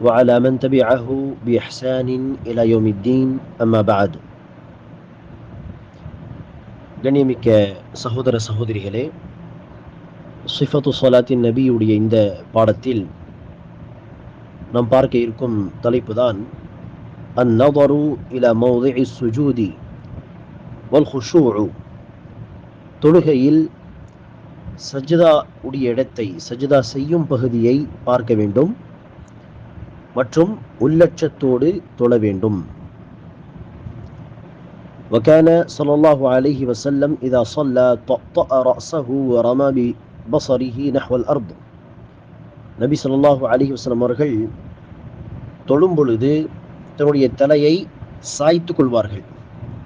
وعلى من تبعه بإحسان إلى يوم الدين أما بعد கண்ணியமிக்க சகோதர சகோதரிகளே சிஃபத்து சொலாத்தின் நபியுடைய இந்த பாடத்தில் நாம் பார்க்க இருக்கும் தலைப்பு தான் النظر إلى موضع السجود والخشوع தொழுகையில் சஜ்தா உடைய இடத்தை சஜ்தா செய்யும் பகுதியை பார்க்க வேண்டும் மற்றும் உள்ளட்சத்தோடு தொழ வேண்டும் وكان صلى الله عليه وسلم إذا صلى طأطأ رأسه ورمى ببصره نحو الأرض நபி ஸல்லல்லாஹு அலைஹி வஸல்லம் அவர்கள் தொழும் பொழுது தன்னுடைய தலையை சாய்த்து கொள்வார்கள்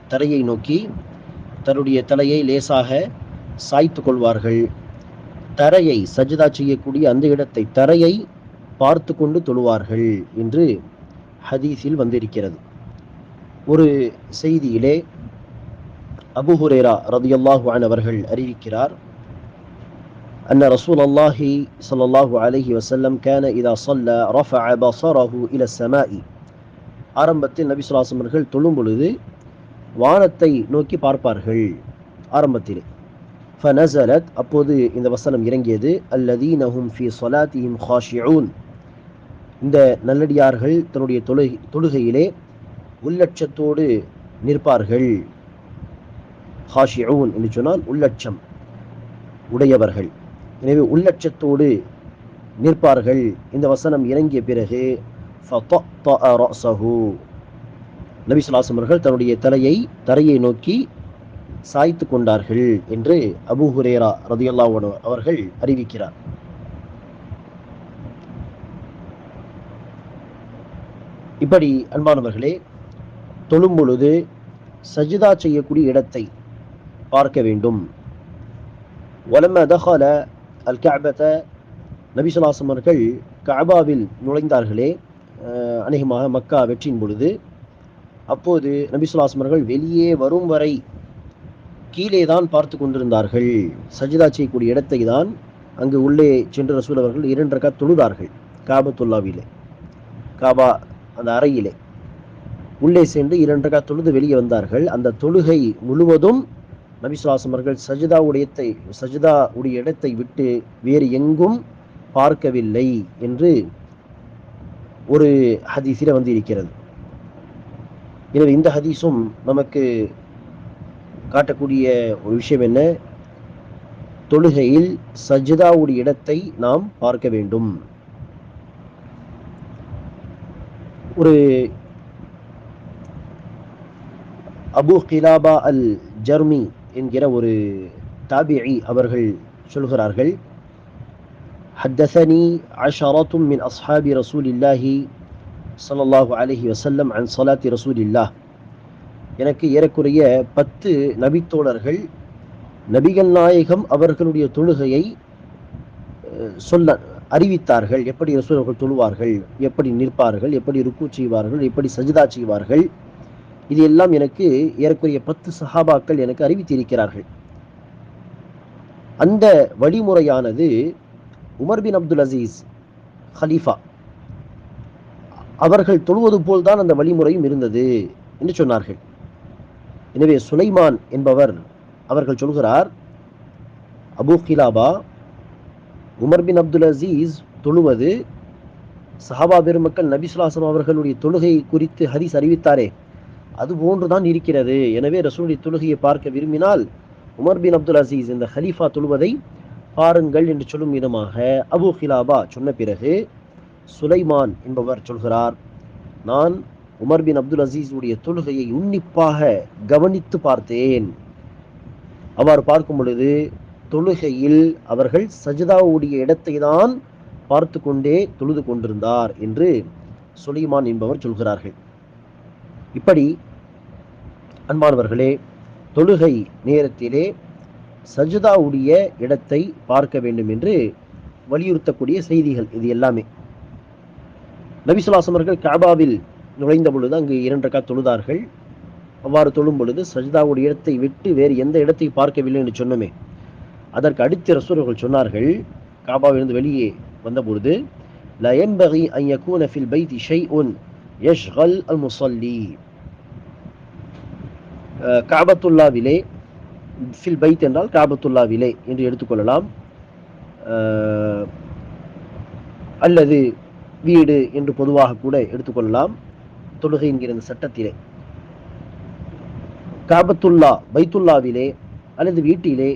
தரையை நோக்கி தன்னுடைய தலையை லேசாக சாய்த்து கொள்வார்கள் தரையை சஜ்தா செய்யக்கூடிய அந்த இடத்தை தரையை பார்த்து கொண்டு தொழுவார்கள் என்று ஹதீஸில் வந்திருக்கிறது ஒரு செய்தியிலே அபு ஹுரேரா ரதியல்லாஹு அன் அவர்கள் அறிவிக்கிறார் أن رسول الله صلى الله عليه وسلم كان إذا صلى رفع بصره إلى السماء ஆரம்பத்தில் நபி சுல்லாசம் அவர்கள் தொழும் பொழுது வானத்தை நோக்கி பார்ப்பார்கள் ஆரம்பத்திலே ஃபனசலத் அப்போது இந்த வசனம் இறங்கியது அல்லதீனஹும் ஃபி சொலாத்திஹிம் ஹாஷியூன் இந்த நல்லடியார்கள் தன்னுடைய தொழு தொழுகையிலே உள்ளட்சத்தோடு நிற்பார்கள். ஹாஷியூன் என்று சொன்னால் உள்ளட்சம் உடையவர்கள். எனவே உள்ளட்சத்தோடு நிற்பார்கள். இந்த வசனம் இறங்கிய பிறகு ஃபதஅ நபி ஸல்லல்லாஹு அவர்கள் தன்னுடைய தலையை தரையை நோக்கி சாய்த்து கொண்டார்கள் என்று அபு ஹுரேரா ரதியல்லாஹு அவர்கள் அறிவிக்கிறார். இப்படி அன்பானவர்களே தொழும் பொழுது சஜிதா செய்யக்கூடிய இடத்தை பார்க்க வேண்டும். வலம தஹால அல் கேபத்தை நபிசுலாசம் அவர்கள் கபாவில் நுழைந்தார்களே அநேகமாக மக்கா வெற்றியின் பொழுது. அப்போது நபிசுலாசமர்கள் வெளியே வரும் வரை கீழே தான் பார்த்து கொண்டிருந்தார்கள். சஜிதா செய்யக்கூடிய இடத்தை தான் அங்கு உள்ளே சென்று ரசூல் அவர்கள் இரண்டரைக்கா தொழுதார்கள் காபத்துல்லாவிலே. காபா அந்த அறையிலே. உள்ளே சென்று இரண்டு தொழுது வெளியே வந்தார்கள். அந்த தொழுகை முழுவதும் நபி அவர்கள் சஜிதா உடையத்தை சஜிதா உடைய இடத்தை விட்டு வேறு எங்கும் பார்க்கவில்லை என்று ஒரு ஹதீஸில் வந்து இருக்கிறது எனவே இந்த ஹதீஸும் நமக்கு காட்டக்கூடிய ஒரு விஷயம் என்ன? தொழுகையில் சஜிதாவுடைய இடத்தை நாம் பார்க்க வேண்டும். ஒரு அபு கிலாபா அல் ஜர்மி என்கிற ஒரு தாபிஇ அவர்கள் சொல்கிறார்கள் حدثني عشرة من أصحاب رسول الله صلى الله عليه وسلم عن صلاة رسول الله எனக்கு ஏறக்குறைய பத்து நபித்தோழர்கள் நபிகள் நாயகம் அவர்களுடைய தொழுகையை அஹ், சொல்ல அறிவித்தார்கள். எப்படி ரசூலர்கள் தொழுவார்கள்? எப்படி நிற்பார்கள்? எப்படி ருக்கு செய்வார்கள்? எப்படி சஜிதா செய்வார்கள்? இது எல்லாம் எனக்கு ஏறக்குறைய பத்து சஹாபாக்கள் எனக்கு அறிவித்திருக்கிறார்கள். அந்த வழிமுறையானது உமர் பின் அப்துல் அசீஸ் ஹலீஃபா. அவர்கள் தொழுவது போல்தான் அந்த வழிமுறையும் இருந்தது என்று சொன்னார்கள். எனவே சுலைமான் என்பவர் அவர்கள் சொல்கிறார் Abu Qilaba Umar bin Abdul Aziz தொழுவது சஹாபா பெருமக்கள் நபிசுலாசம் அவர்களுடைய தொழுகை குறித்து ஹதீஸ் அறிவித்தாரே. அது போன்றுதான் இருக்கிறது. எனவே ரசூலுடைய தொழுகையை பார்க்க விரும்பினால் உமர் பின் அப்துல் அசீஸ் இந்த ஹலீஃபா தொழுவதை பாருங்கள் என்று சொல்லும் விதமாக அபு ஹிலாபா சொன்ன பிறகு சுலைமான் என்பவர் சொல்கிறார் நான் உமர் பின் அப்துல் அசீஸ் உடைய தொழுகையை உன்னிப்பாக கவனித்து பார்த்தேன். அவ்வாறு பார்க்கும் பொழுது தொழுகையில் அவர்கள் சஜிதாவுடைய இடத்தை தான் பார்த்து கொண்டே தொழுது கொண்டிருந்தார் என்று சுலைமான் என்பவர் சொல்கிறார்கள். இப்படி அன்பானவர்களே தொழுகை நேரத்திலே சஜிதாவுடைய இடத்தை பார்க்க வேண்டும் என்று வலியுறுத்தக்கூடிய செய்திகள் இது எல்லாமே. நபிசுல்லாசம் அவர்கள் காபாவில் நுழைந்த பொழுது அங்கு இரண்டக்கா தொழுதார்கள். அவ்வாறு தொழும் பொழுது சஜிதாவுடைய இடத்தை விட்டு வேறு எந்த இடத்தை பார்க்கவில்லை என்று சொன்னோமே. அதற்கு அடுத்து ரசூலர்கள் சொன்னார்கள் காபாவிலிருந்து வெளியே வந்தபொழுது லயன்பகி அன் யகூன ஃபில் பைதி ஷை உன் யஷ்கல் அல் முசல்லி. காபத்துல்லாவிலே ஃபில் பைத் என்றால் காபத்துல்லாவிலே என்று எடுத்துக்கொள்ளலாம். அல்லது வீடு என்று பொதுவாக கூட எடுத்துக்கொள்ளலாம் தொழுகை என்கிற இந்த சட்டத்திலே. காபத்துல்லா பைத்துல்லாவிலே அல்லது வீட்டிலே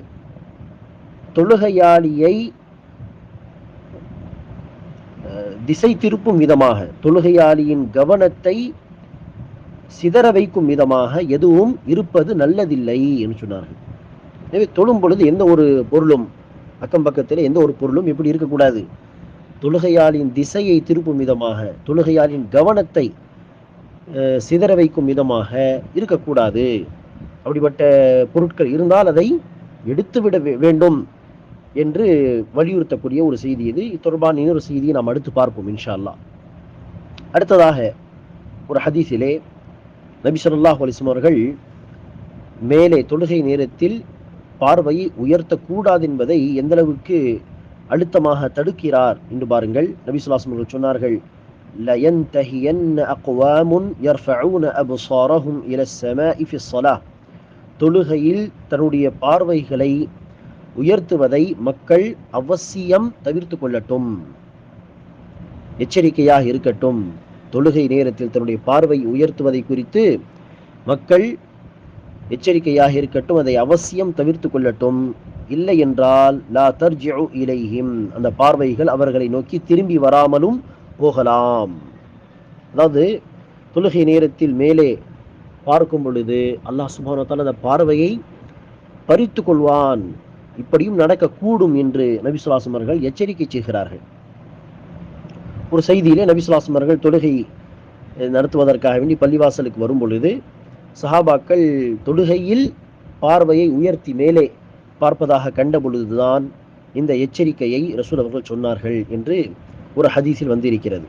தொழுகையாளியை திசை திருப்பும் விதமாக தொழுகையாளியின் கவனத்தை சிதற வைக்கும் விதமாக எதுவும் இருப்பது நல்லதில்லை என்று சொன்னார்கள். எனவே தொழும் பொழுது எந்த ஒரு பொருளும் அக்கம் பக்கத்தில் எந்த ஒரு பொருளும் எப்படி இருக்கக்கூடாது. தொழுகையாளின் திசையை திருப்பும் விதமாக தொழுகையாளின் கவனத்தை சிதற வைக்கும் விதமாக இருக்கக்கூடாது. அப்படிப்பட்ட பொருட்கள் இருந்தால் அதை எடுத்துவிட வே- வேண்டும். என்று வலியுறுத்தக்கூடிய ஒரு செய்தி இது இது தொடர்பான இன்னொரு செய்தியை நாம் அடுத்து பார்ப்போம் இன்ஷா அல்லாஹ் அடுத்ததாக ஒரு ஹதீஸிலே நபி ஸல்லல்லாஹு அலைஹி வஸல்லம் அவர்கள் மேலே தொழுகை நேரத்தில் பார்வையை உயர்த்தக்கூடாது என்பதை எந்த அளவுக்கு அழுத்தமாக தடுக்கிறார் என்று பாருங்கள் நபி ஸல்லல்லாஹு அலைஹி வஸல்லம் அவர்கள் சொன்னார்கள் لَيَنْتَهِيَنَّ أَقْوَامٌ يَرْفَعُونَ أَبْصَارَهُمْ إِلَى السَّمَاءِ فِي الصَّلَاةِ தொழுகையில் தன்னுடைய பார்வைகளை உயர்த்துவதை மக்கள் அவசியம் தவிர்த்து கொள்ளட்டும். எச்சரிக்கையாக இருக்கட்டும். தொழுகை நேரத்தில் தன்னுடைய பார்வை உயர்த்துவதை குறித்து மக்கள் எச்சரிக்கையாக இருக்கட்டும். அதை அவசியம் தவிர்த்து கொள்ளட்டும். இல்லை என்றால் லா தர்ஜிஉ இலைஹிம். அந்த பார்வைகள் அவர்களை நோக்கி திரும்பி வராமலும் போகலாம். அதாவது தொழுகை நேரத்தில் மேலே பார்க்கும் பொழுது அல்லாஹ் சுபானத்தால் அந்த பார்வையை பறித்து கொள்வான். இப்படியும் நடக்கக்கூடும் என்று நபி அவர்கள் எச்சரிக்கை செய்கிறார்கள். ஒரு செய்தியிலே நபி அவர்கள் தொழுகை நடத்துவதற்காக வேண்டி பள்ளிவாசலுக்கு வரும் பொழுது சஹாபாக்கள் தொழுகையில் பார்வையை உயர்த்தி மேலே பார்ப்பதாக கண்ட பொழுதுதான் இந்த எச்சரிக்கையை ரசூல் அவர்கள் சொன்னார்கள் என்று ஒரு ஹதீஸில் வந்திருக்கிறது.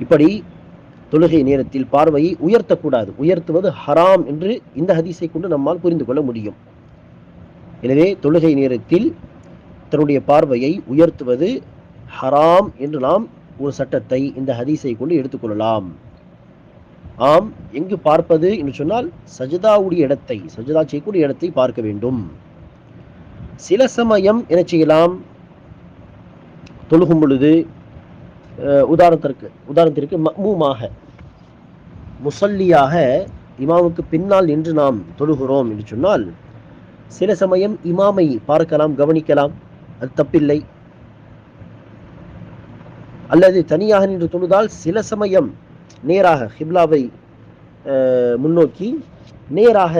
இப்படி தொழுகை நேரத்தில் பார்வையை உயர்த்தக்கூடாது. உயர்த்துவது ஹராம் என்று இந்த ஹதீஸை கொண்டு நம்மால் புரிந்து கொள்ள முடியும். எனவே தொழுகை நேரத்தில் தன்னுடைய பார்வையை உயர்த்துவது ஹராம் என்று நாம் ஒரு சட்டத்தை இந்த ஹதீஸை கொண்டு எடுத்துக்கொள்ளலாம் ஆம் எங்கு பார்ப்பது என்று சொன்னால் சஜிதாவுடைய இடத்தை சஜிதா செய்யக்கூடிய இடத்தை பார்க்க வேண்டும். சில சமயம் என்ன செய்யலாம்? தொழுகும் பொழுது அஹ், உதாரணத்திற்கு உதாரணத்திற்கு மக்மூமாக முசல்லியாக இமாமுக்கு பின்னால் நின்று நாம் தொழுகிறோம் என்று சொன்னால் சில சமயம் இமாமை பார்க்கலாம் கவனிக்கலாம். அது தப்பில்லை. அல்லது தனியாக நின்று தொழுதால் சில சமயம் நேராக ஹிப்லாவை அஹ், முன்னோக்கி நேராக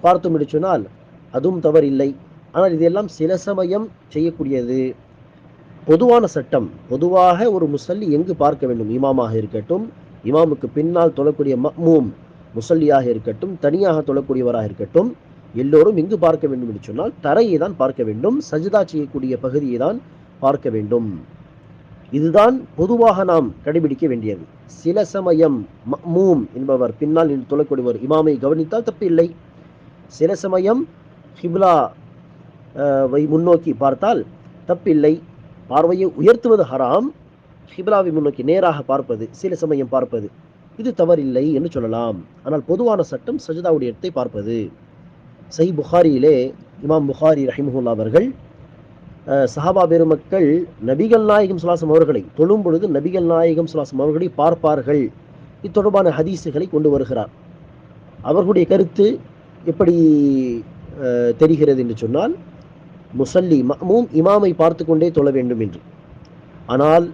பார்த்தோம் சொன்னால் அதுவும் தவறில்லை. ஆனால் இதெல்லாம் சில சமயம் செய்யக்கூடியது. பொதுவான சட்டம். பொதுவாக ஒரு முசல்லி எங்கு பார்க்க வேண்டும்? இமாமாக இருக்கட்டும் இமாமுக்கு பின்னால் தொழக்கூடிய மக்மூம் முசல்லியாக இருக்கட்டும் தனியாக தொழக்கூடியவராக இருக்கட்டும் எல்லோரும் எங்கு பார்க்க வேண்டும் என்று சொன்னால் தரையை தான் பார்க்க வேண்டும் சஜிதா செய்யக்கூடிய பகுதியை தான் பார்க்க வேண்டும். இதுதான் பொதுவாக நாம் கடைபிடிக்க வேண்டியது. சில சமயம் மூம் என்பவர் பின்னால் நின்று தொழக்கூடியவர் இமாமை கவனித்தால் தப்பில்லை சில சமயம் ஹிப்லா வை முன்னோக்கி பார்த்தால் தப்பில்லை பார்வையை உயர்த்துவது ஹராம். ஹிப்லாவை முன்னோக்கி நேராக பார்ப்பது சில சமயம் பார்ப்பது இது தவறில்லை என்று சொல்லலாம். ஆனால் பொதுவான சட்டம் சஜிதாவுடைய இடத்தை பார்ப்பது. சை புகாரியிலே இமாம் புகாரி ரஹிமுல்லா அவர்கள் சஹாபா பெருமக்கள் நபிகள் நாயகம் சுலாசம் அவர்களை தொழும் பொழுது நபிகள் நாயகம் சுலாசம் அவர்களை பார்ப்பார்கள். இத்தொடர்பான ஹதீஸுகளை கொண்டு வருகிறார். அவர்களுடைய கருத்து எப்படி அஹ், தெரிகிறது என்று சொன்னால் முசல்லி மஅமூம் இமாமை பார்த்து கொண்டே தொழ வேண்டும் என்று. ஆனால்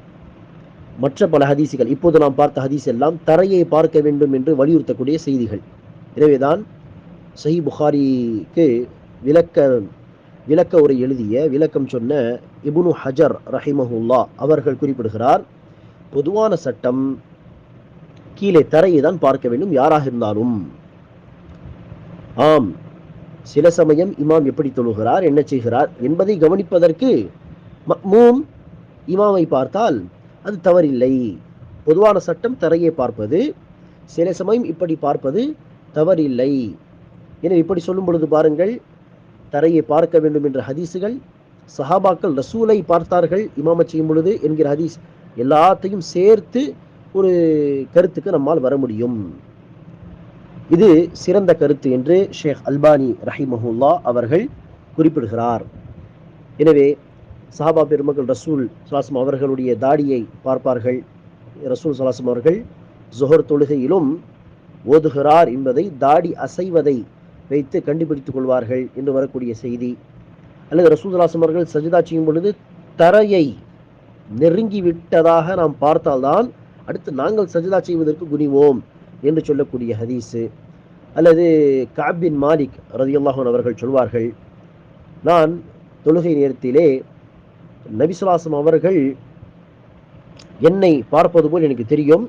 மற்ற பல ஹதீசுகள் இப்போது நாம் பார்த்த ஹதீஸ் எல்லாம் தரையை பார்க்க வேண்டும் என்று வலியுறுத்தக்கூடிய செய்திகள். எனவேதான் சஹி புகாரிக்கு விளக்க விளக்க உரை எழுதிய விளக்கம் சொன்ன இபுனு ஹஜர் ரஹிமஹுல்லா அவர்கள் குறிப்பிடுகிறார் பொதுவான சட்டம் கீழே தரையை தான் பார்க்க வேண்டும் யாராக இருந்தாலும். ஆம் சில சமயம் இமாம் எப்படி தொழுகிறார் என்ன செய்கிறார் என்பதை கவனிப்பதற்கு மூம் இமாமை பார்த்தால் அது தவறில்லை. பொதுவான சட்டம் தரையை பார்ப்பது சில சமயம் இப்படி பார்ப்பது தவறில்லை. எனவே இப்படி சொல்லும் பொழுது பாருங்கள் தரையை பார்க்க வேண்டும் என்ற ஹதீஸுகள் சஹாபாக்கள் ரசூலை பார்த்தார்கள் இமாமத் செய்யும் பொழுது என்கிற ஹதீஸ் எல்லாத்தையும் சேர்த்து ஒரு கருத்துக்கு நம்மால் வர முடியும். இது சிறந்த கருத்து என்று ஷேக் அல்பானி ரஹிமஹுல்லா அவர்கள் குறிப்பிடுகிறார். எனவே சஹாபா பெருமக்கள் ரசூல் சலாசம் அவர்களுடைய தாடியை பார்ப்பார்கள். ரசூல் சலாசம் அவர்கள் ஜொஹர் தொழுகையிலும் ஓதுகிறார் என்பதை தாடி அசைவதை வைத்து கண்டுபிடித்துக் கொள்வார்கள் என்று வரக்கூடிய செய்தி. அல்லது ரசூல் அவர்கள் சஜிதா செய்யும் பொழுது தரையை நெருங்கி விட்டதாக நாம் பார்த்தால்தான் அடுத்து நாங்கள் சஜிதா செய்வதற்கு குனிவோம் என்று சொல்லக்கூடிய ஹதீஸு. அல்லது காபின் மாலிக் ரதியுல்லாஹன் அவர்கள் சொல்வார்கள் நான் தொழுகை நேரத்திலே நபிசுலாசம் அவர்கள் என்னை பார்ப்பது போல் எனக்கு தெரியும்.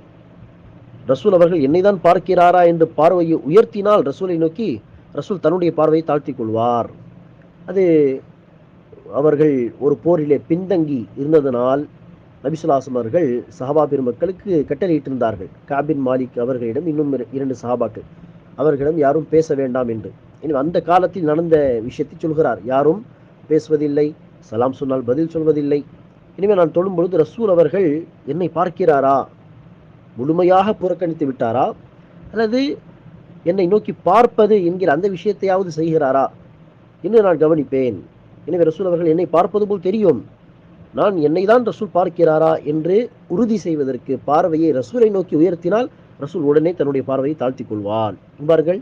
ரசூல் அவர்கள் என்னை தான் பார்க்கிறாரா என்று பார்வையை உயர்த்தினால் ரசூலை நோக்கி ரசூல் தன்னுடைய பார்வையை தாழ்த்தி கொள்வார். அது அவர்கள் ஒரு போரிலே பின்தங்கி இருந்ததனால் நபிசுலாசம் அவர்கள் சஹாபா பெருமக்களுக்கு கட்டளையிட்டிருந்தார்கள். காபின் மாலிக் அவர்களிடம் இன்னும் இரண்டு சஹாபாக்கள். அவர்களிடம் யாரும் பேச வேண்டாம் என்று. எனவே அந்த காலத்தில் நடந்த விஷயத்தை சொல்கிறார். யாரும் பேசுவதில்லை சலாம் சொன்னால் பதில் சொல்வதில்லை. எனவே நான் தொழும் பொழுது ரசூல் அவர்கள் என்னை பார்க்கிறாரா? முழுமையாக புறக்கணித்து விட்டாரா? அல்லது என்னை நோக்கி பார்ப்பது என்கிற அந்த விஷயத்தையாவது செய்கிறாரா? என்று நான் கவனிப்பேன். எனவே ரசூல் அவர்கள் என்னை பார்ப்பது போல் தெரியும். நான் என்னை தான் ரசூல் பார்க்கிறாரா என்று உறுதி செய்வதற்கு பார்வையை ரசூலை நோக்கி உயர்த்தினால் ரசூல் உடனே தன்னுடைய பார்வையை தாழ்த்திக் கொள்வான் என்பார்கள்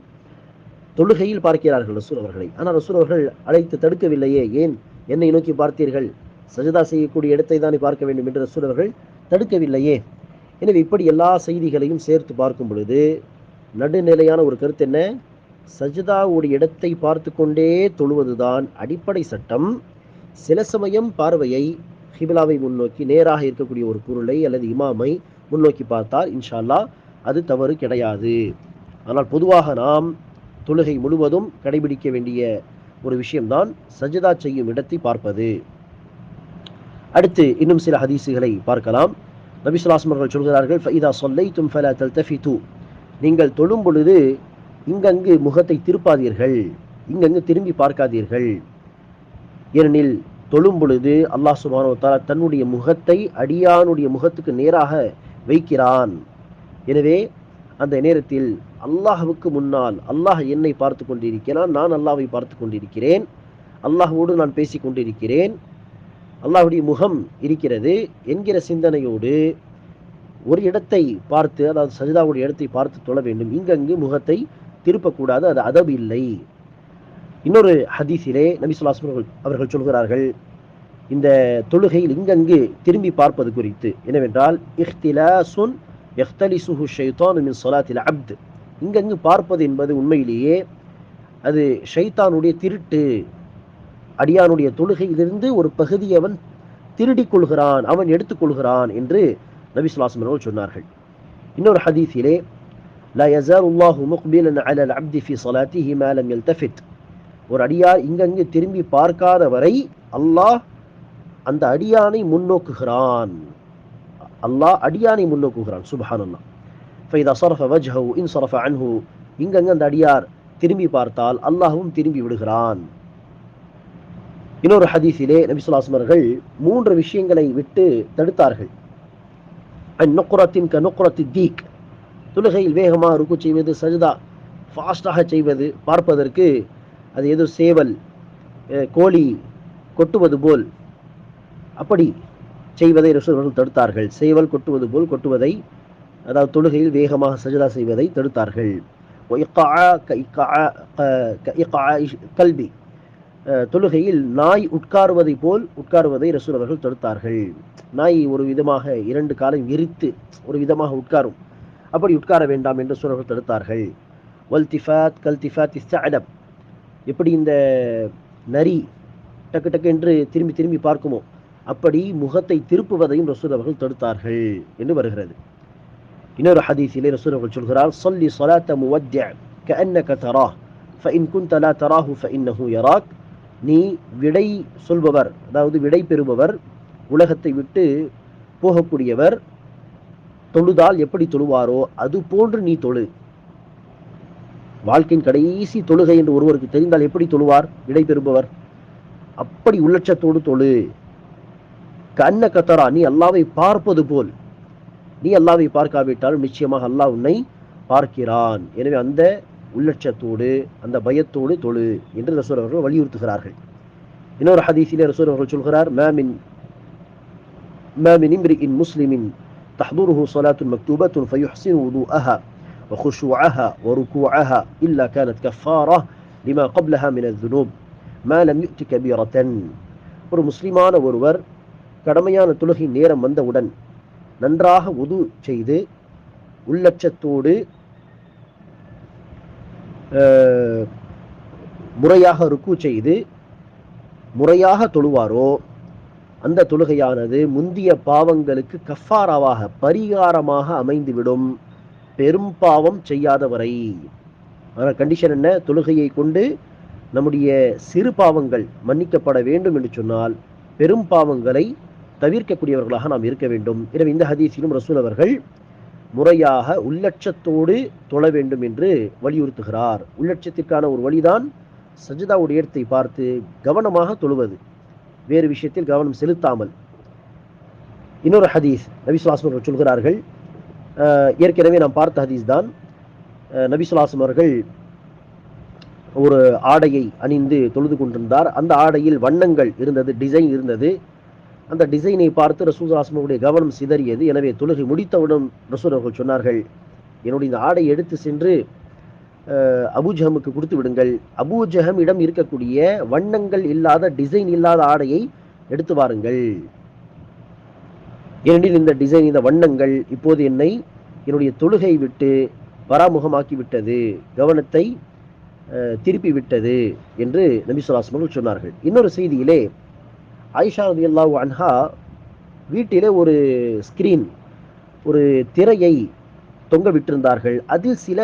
தொழுகையில் பார்க்கிறார்கள் ரசூல் அவர்களை. ஆனால் ரசூல் அவர்கள் அழைத்து தடுக்கவில்லையே. ஏன்? என்னை நோக்கி பார்த்தீர்கள். சஜதா செய்யக்கூடிய இடத்தை தானே பார்க்க வேண்டும் என்று ரசூல் அவர்கள் தடுக்கவில்லையே. எனவே இப்படி எல்லா செய்திகளையும் சேர்த்து பார்க்கும் பொழுது நடுநிலையான ஒரு கருத்து என்ன? சஜிதாவுடைய இடத்தை பார்த்து கொண்டே தொழுவதுதான் அடிப்படை சட்டம். சில சமயம் பார்வையை ஹிபிலாவை முன்னோக்கி நேராக இருக்கக்கூடிய ஒரு பொருளை அல்லது இமாமை முன்னோக்கி பார்த்தால் இன்ஷால்லா அது தவறு கிடையாது. ஆனால் பொதுவாக நாம் தொழுகை முழுவதும் கடைபிடிக்க வேண்டிய ஒரு விஷயம்தான் சஜிதா செய்யும் இடத்தை பார்ப்பது. அடுத்து இன்னும் சில ஹதீஸுகளை பார்க்கலாம். நபிசுலாஸ்மர்கள் ஸல்லல்லாஹு அவர்கள் சொல்கிறார்கள் ஃபைதா சொல்லைத்தும் ஃபலா தல்தஃபிது. நீங்கள் தொழும் பொழுது இங்கங்கு முகத்தை திருப்பாதீர்கள். இங்கங்கு திரும்பி பார்க்காதீர்கள். ஏனெனில் தொழும் பொழுது அல்லாஹ் சுப்ஹானஹு தன்னுடைய முகத்தை அடியானுடைய முகத்துக்கு நேராக வைக்கிறான். எனவே அந்த நேரத்தில் அல்லாஹ்வுக்கு முன்னால் அல்லாஹ் என்னை பார்த்து கொண்டிருக்கிறான் நான் அல்லாஹை பார்த்து கொண்டிருக்கிறேன் அல்லாஹோடு நான் பேசி கொண்டிருக்கிறேன் அல்லாஹ்வுடைய முகம் இருக்கிறது என்கிற சிந்தனையோடு ஒரு இடத்தை பார்த்து அதாவது சஜிதாவுடைய இடத்தை பார்த்து தொழ வேண்டும். இங்கங்கு முகத்தை திருப்பக்கூடாது அது அதவு இல்லை இன்னொரு ஹதீஸிலே நபி அவர்கள் சொல்கிறார்கள் இந்த தொழுகையில் இங்கங்கு திரும்பி பார்ப்பது குறித்து. என்னவென்றால் இஹ்திலாசுன் மின் இங்கங்கு பார்ப்பது என்பது உண்மையிலேயே அது ஷைத்தானுடைய திருட்டு. அடியானுடைய தொழுகையிலிருந்து ஒரு பகுதியை அவன் திருடிக் கொள்கிறான் அவன் எடுத்துக்கொள்கிறான் என்று நபி ஸல்லல்லாஹு அலைஹி சொன்னார்கள். இன்னொரு ஹதீஸிலே லா யஸாலுல்லாஹு முக்பிலன் அலல் அப்தி ஃபி ஸலாத்திஹி மா லம் யல்தஃபித். ஒரு அடியார் இங்கங்கு திரும்பி பார்க்காத வரை அல்லாஹ் அந்த அடியானை முன்னோக்குகிறான். அல்லாஹ் அடியானை முன்னோக்குகிறான் சுப்ஹானல்லாஹ். ஃபைதா சரஃப வஜ்ஹு இன் சரஃப அன்ஹு இங்கங்க அந்த அடியார் திரும்பி பார்த்தால் அல்லாஹ்வும் திரும்பி விடுகிறான். இன்னொரு ஹதீஸிலே நபி ஸல்லல்லாஹு அலைஹி அவர்கள் மூன்று விஷயங்களை விட்டு தடுத்தார்கள். அந்நுக்குரத்தின் க நுக்குரத்து தீக் தொழுகையில் வேகமாக ருக்கு செய்வது சஜிதா ஃபாஸ்டாக செய்வது பார்ப்பதற்கு அது ஏதோ சேவல் கோழி கொட்டுவது போல். அப்படி செய்வதை ரசூல்கள் தடுத்தார்கள். சேவல் கொட்டுவது போல் கொட்டுவதை அதாவது தொழுகையில் வேகமாக சஜிதா செய்வதை தடுத்தார்கள். கல்வி. தொழுகையில் நாய் உட்காருவதை போல் உட்காருவதை ரசூல் அவர்கள் தடுத்தார்கள் நாய் ஒரு விதமாக இரண்டு காலம் விரித்து ஒரு விதமாக உட்காரும் அப்படி உட்கார வேண்டாம் என்று ரசூல் அவர்கள் தடுத்தார்கள் வல்திஃபாத் கல்திஃபாத் இஸ்தஅலப் எப்படி இந்த நரி டக்கு டக்கு என்று திரும்பி திரும்பி பார்க்குமோ அப்படி முகத்தை திருப்புவதையும் ரசூல் அவர்கள் தடுத்தார்கள் என்று வருகிறது இன்னொரு ஹதீஸிலே ரசூல் அவர்கள் சொல்கிறார் சொல்லி صلاة مودع كأنك تراه فإن كنت لا تراه فإنه يراك நீ விடை சொல்பவர் அதாவது விடை பெறுபவர் உலகத்தை விட்டு போகக்கூடியவர் தொழுதால் எப்படி தொழுவாரோ அது போன்று நீ தொழு. வாழ்க்கையின் கடைசி தொழுகை என்று ஒருவருக்கு தெரிந்தால் எப்படி தொழுவார்? விடை பெறுபவர். அப்படி உள்ளட்சத்தோடு தொழு. கண்ண கத்தரா நீ அல்லாவை பார்ப்பது போல். நீ அல்லாவை பார்க்காவிட்டாலும் நிச்சயமாக அல்லாஹ் உன்னை பார்க்கிறான். எனவே அந்த உள்ளட்சத்தோடு அந்த பயத்தோடு தொழு என்று ரசூல் அவர்கள் வலியுறுத்துகிறார்கள் இன்னொரு ஹதீஸிலே ரசூல் அவர்கள் சொல்கிறார் மேமின் மேமின் இம்ரிஇன் முஸ்லிமின் تحضره صلاة مكتوبة فيحسن وضوءها وخشوعها وركوعها إلا كانت كفارة لما قبلها من الذنوب ما لم يؤت كبيرة ஒரு முஸ்லிமான ஒருவர் கடமையான தொழுகை நேரம் வந்தவுடன் நன்றாக உது செய்து உள்ளட்சத்தோடு அஹ், முறையாக ருக்கு செய்து முறையாக தொழுவாரோ அந்த தொழுகையானது முந்திய பாவங்களுக்கு கஃபாராவாக பரிகாரமாக அமைந்துவிடும். பெரும் பாவம் செய்யாதவரை. ஆனால் கண்டிஷன் என்ன? தொழுகையை கொண்டு நம்முடைய சிறு பாவங்கள் மன்னிக்கப்பட வேண்டும் என்று சொன்னால் பெரும் பாவங்களை தவிர்க்கக்கூடியவர்களாக நாம் இருக்க வேண்டும். எனவே இந்த ஹதீஸிலும் ரசூல் அவர்கள் முறையாக உள்ளட்சத்தோடு தொழ வேண்டும் என்று வலியுறுத்துகிறார். உள்ளட்சத்திற்கான ஒரு வழிதான் சஜிதாவுடைய இடத்தை பார்த்து கவனமாக தொழுவது. வேறு விஷயத்தில் கவனம் செலுத்தாமல். இன்னொரு ஹதீஸ் நபிசுலாசம் அவர்கள் சொல்கிறார்கள். ஏற்கனவே நாம் பார்த்த ஹதீஸ் தான் அஹ், நபிசுலாசம் அவர்கள் ஒரு ஆடையை அணிந்து தொழுது கொண்டிருந்தார். அந்த ஆடையில் வண்ணங்கள் இருந்தது டிசைன் இருந்தது. அந்த டிசைனை பார்த்து ரசூலாசனுடைய கவனம் சிதறியது. எனவே தொழுகை முடித்தவுடன் ரசூல் அவர்கள் சொன்னார்கள் என்னுடைய இந்த ஆடை எடுத்து சென்று அபுஜஹமுக்கு அபூஜஹமுக்கு கொடுத்து விடுங்கள். அபூஜஹம் இடம் இருக்கக்கூடிய வண்ணங்கள் இல்லாத டிசைன் இல்லாத ஆடையை எடுத்து வாருங்கள். ஏனெனில் இந்த டிசைன் இந்த வண்ணங்கள் இப்போது என்னை என்னுடைய தொழுகை விட்டு பராமுகமாக்கி விட்டது கவனத்தை திருப்பி விட்டது என்று நபி சொல்லாஸ் சொன்னார்கள். இன்னொரு செய்தியிலே ஆயிஷா அல்லாஹ் அன்ஹா வீட்டிலே ஒரு ஸ்கிரீன் ஒரு திரையை தொங்க விட்டிருந்தார்கள். அதில் சில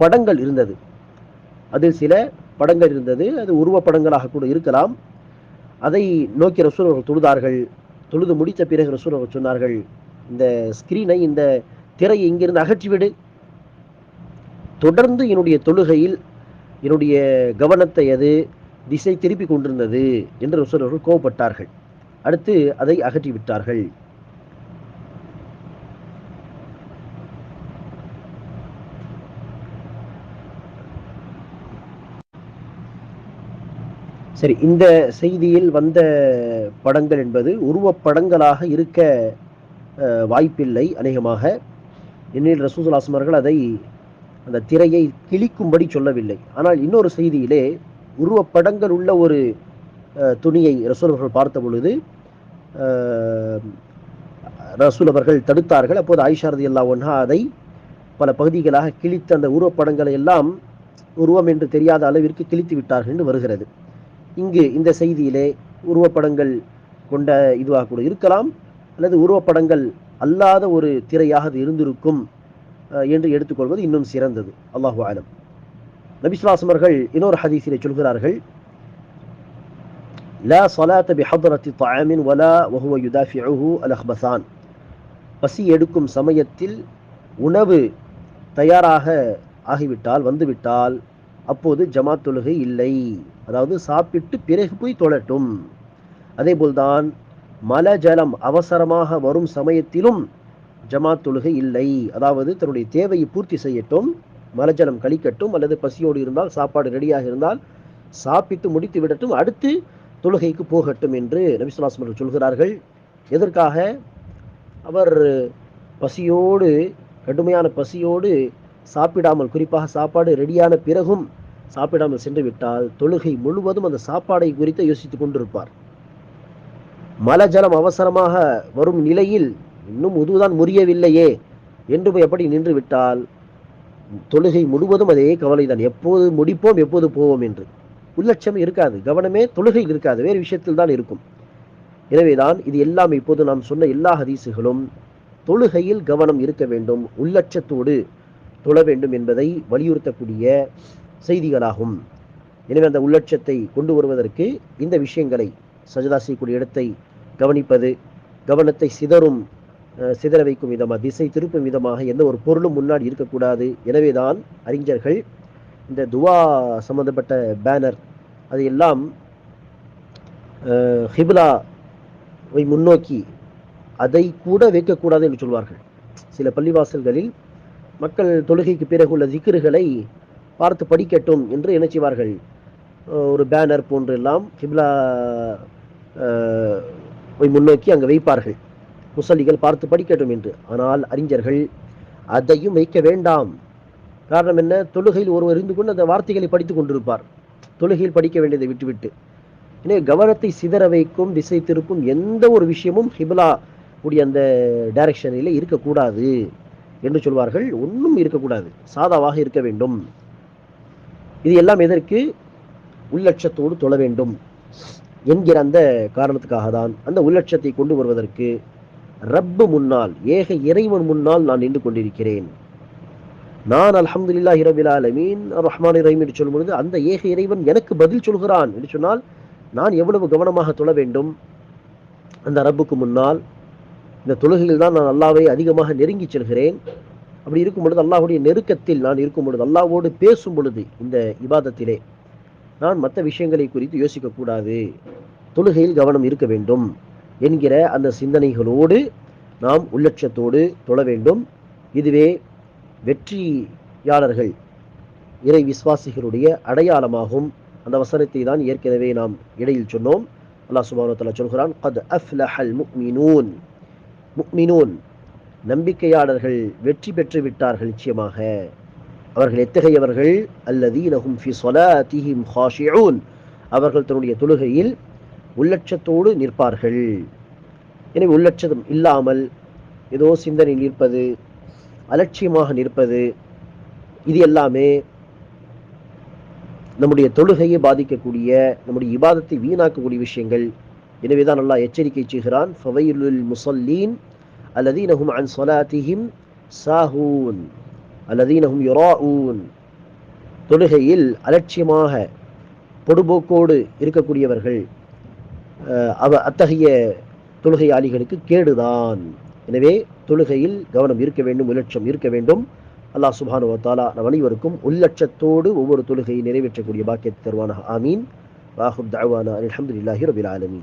படங்கள் இருந்தது. அதில் சில படங்கள் இருந்தது. அது உருவப்படங்களாக கூட இருக்கலாம். அதை நோக்கி ரசூல் அவர்கள் தொழுதார்கள். தொழுது முடித்த பிறகு ரசூல் அவர்கள் சொன்னார்கள் இந்த ஸ்கிரீனை இந்த திரையை இங்கிருந்து அகற்றிவிடு. தொடர்ந்து என்னுடைய தொழுகையில் என்னுடைய கவனத்தை அது திசை திருப்பி கொண்டிருந்தது என்று ரசூல் அவர்கள் கோவப்பட்டார்கள் அடுத்து அதை அகற்றி விட்டார்கள். சரி இந்த செய்தியில் வந்த படங்கள் என்பது உருவப்படங்களாக இருக்க அஹ், வாய்ப்பில்லை அநேகமாக. என்னில் ரசூசுல்லாஸ்லம் அதை அந்த திரையை கிழிக்கும்படி சொல்லவில்லை. ஆனால் இன்னொரு செய்தியிலே உருவப்படங்கள் உள்ள ஒரு துணியை ரசூல் அவர்கள் பார்த்த பொழுது ரசூல் அவர்கள் தடுத்தார்கள். அப்போது ஐஷாரதி அல்லா ஒன்ஹா அதை பல பகுதிகளாக கிழித்த அந்த உருவப்படங்களை எல்லாம் உருவம் என்று தெரியாத அளவிற்கு கிழித்து விட்டார்கள் என்று வருகிறது. இங்கு இந்த செய்தியிலே உருவப்படங்கள் கொண்ட இதுவாக கூட இருக்கலாம். அல்லது உருவப்படங்கள் அல்லாத ஒரு திரையாக அது இருந்திருக்கும் என்று எடுத்துக்கொள்வது இன்னும் சிறந்தது. அல்லாஹு ஆலம் நபிஸ்லாசம் அவர்கள் இன்னொரு ஹதீஸிலே சொல்கிறார்கள் லா சலாத்த பி ஹதரத்தி தாமின் வலா வஹுவ யுதாஃபிஹு அல் அஹ்பசான் பசி எடுக்கும் சமயத்தில் உணவு தயாராக ஆகிவிட்டால் வந்துவிட்டால் அப்போது ஜமா தொழுகை இல்லை. அதாவது சாப்பிட்டு பிறகு போய் தொழட்டும். அதேபோல்தான் மல ஜலம் அவசரமாக வரும் சமயத்திலும் ஜமா தொழுகை இல்லை. அதாவது தன்னுடைய தேவையை பூர்த்தி செய்யட்டும். மலஜலம் கழிக்கட்டும் அல்லது பசியோடு இருந்தால் சாப்பாடு ரெடியாக இருந்தால் சாப்பிட்டு முடித்து விடட்டும் அடுத்து தொழுகைக்கு போகட்டும் என்று நபிசுல்லாஸ்லம் அவர்கள் சொல்கிறார்கள். எதற்காக? அவர் பசியோடு கடுமையான பசியோடு சாப்பிடாமல் குறிப்பாக சாப்பாடு ரெடியான பிறகும் சாப்பிடாமல் சென்று விட்டால் தொழுகை முழுவதும் அந்த சாப்பாடை குறித்து யோசித்துக் கொண்டிருப்பார். மலஜலம் அவசரமாக வரும் நிலையில் இன்னும் உதுதான் முறியவில்லையே என்று போய் எப்படி நின்று விட்டால் தொழுகை முழுவதும் அதே கவலைதான். எப்போது முடிப்போம் எப்போது போவோம் என்று. உள்ளட்சம் இருக்காது. கவனமே தொழுகையில் இருக்காது. வேறு விஷயத்தில் தான் இருக்கும். எனவேதான் இது எல்லாம் இப்போது நாம் சொன்ன எல்லா ஹதீசுகளும் தொழுகையில் கவனம் இருக்க வேண்டும். உள்ளட்சத்தோடு தொழ வேண்டும் என்பதை வலியுறுத்தக்கூடிய செய்திகளாகும். எனவே அந்த உள்ளட்சத்தை கொண்டு வருவதற்கு இந்த விஷயங்களை சஜதா செய்யக்கூடிய இடத்தை கவனிப்பது கவனத்தை சிதறும் சிதற வைக்கும் விதமாக திசை திருப்பும் விதமாக எந்த ஒரு பொருளும் முன்னாடி இருக்கக்கூடாது. எனவே தான் அறிஞர்கள் இந்த துவா சம்பந்தப்பட்ட பேனர் அது எல்லாம் ஹிப்லாவை முன்னோக்கி அதை கூட வைக்கக்கூடாது என்று சொல்வார்கள். சில பள்ளிவாசல்களில் மக்கள் தொழுகைக்கு பிறகு உள்ள திக்ருகளை பார்த்து படிக்கட்டும் என்று என்ன செய்வார்கள் ஒரு பேனர் போன்றெல்லாம் ஹிப்லா வை முன்னோக்கி அங்கே வைப்பார்கள். முசல்லிகள் பார்த்து படிக்கட்டும் என்று. ஆனால் அறிஞர்கள் அதையும் வைக்க வேண்டாம். காரணம் என்ன? தொழுகையில் ஒருவர் இருந்து கொண்டு அந்த வார்த்தைகளை படித்துக் கொண்டிருப்பார். தொழுகையில் படிக்க வேண்டியதை விட்டுவிட்டு. எனவே கவனத்தை சிதற வைக்கும் திசை திருப்பும் எந்த ஒரு விஷயமும் ஹிபலா உடைய அந்த டைரக்ஷனில் இருக்கக்கூடாது என்று சொல்வார்கள். ஒன்றும் இருக்கக்கூடாது. சாதாவாக இருக்க வேண்டும். இது எல்லாம் எதற்கு? உள்ளட்சத்தோடு தொழ வேண்டும் என்கிற அந்த காரணத்துக்காக தான் அந்த உள்ளட்சத்தை கொண்டு வருவதற்கு ரப்பு முன்னால் ஏக இறைவன் முன்னால் நான் நின்று கொண்டிருக்கிறேன். நான் அல்ஹம்துலில்லாஹி ரபில் ஆலமீன் ரஹ்மான் ரஹீம் என்று சொல்லும் பொழுது அந்த ஏக இறைவன் எனக்கு பதில் சொல்கிறான் என்று சொன்னால் நான் எவ்வளவு கவனமாக தொழ வேண்டும்? அந்த ரப்புக்கு முன்னால் இந்த தொழுகையில் தான் நான் அல்லாவை அதிகமாக நெருங்கி செல்கிறேன். அப்படி இருக்கும் பொழுது அல்லாஹுடைய நெருக்கத்தில் நான் இருக்கும் பொழுது அல்லாவோடு பேசும் பொழுது இந்த இபாதத்திலே நான் மற்ற விஷயங்களை குறித்து யோசிக்கக்கூடாது. தொழுகையில் கவனம் இருக்க வேண்டும். என்கிற அந்த சிந்தனைகளோடு நாம் உள்ளட்சத்தோடு தொழ வேண்டும். இதுவே வெற்றியாளர்கள் இறை விசுவாசிகளுடைய அடையாளமாகும். அந்த வசனத்தை தான் ஏற்கனவே நாம் இடையில் சொன்னோம். அல்லாஹ் சுப்ஹானஹு சொல்கிறான் கத் அஃப்லஹல் முக்மினூன். முக்மினூன் நம்பிக்கையாளர்கள் வெற்றி பெற்று விட்டார்கள் நிச்சயமாக. அவர்கள் எத்தகையவர்கள்? அல்லதீனஹும் ஃபி ஸலாத்திஹிம் ஹாஷியூன். அவர்கள் தன்னுடைய தொழுகையில் உள்ளட்சத்தோடு நிற்பார்கள். எனவே உள்ளட்சம் இல்லாமல் ஏதோ சிந்தனை நிற்பது அலட்சியமாக நிற்பது இது எல்லாமே நம்முடைய தொழுகையை பாதிக்கக்கூடிய நம்முடைய இபாதத்தை வீணாக்கக்கூடிய விஷயங்கள். எனவே தான் நல்லா எச்சரிக்கை செய்கிறான் ஃபவைலுல் முசல்லீன் அல்லதீனஹும் அன் சொலாத்திஹிம் சாஹூன் அல்லதீனஹும் யுராஊன். தொழுகையில் அலட்சியமாக பொடுபோக்கோடு இருக்கக்கூடியவர்கள் அவ அத்தகைய தொழுகையாளிகளுக்கு கேடுதான். எனவே தொழுகையில் கவனம் இருக்க வேண்டும் உலட்சம் இருக்க வேண்டும். அல்லாஹ் சுபானு வ நம் அனைவருக்கும் உள்ளட்சத்தோடு ஒவ்வொரு தொழுகையை நிறைவேற்றக்கூடிய பாக்கியத்தை தருவானாக. ஆமீன். வாஹுத் தாவானா அலமதுல்லாஹி ரபில் ஆலமீன்.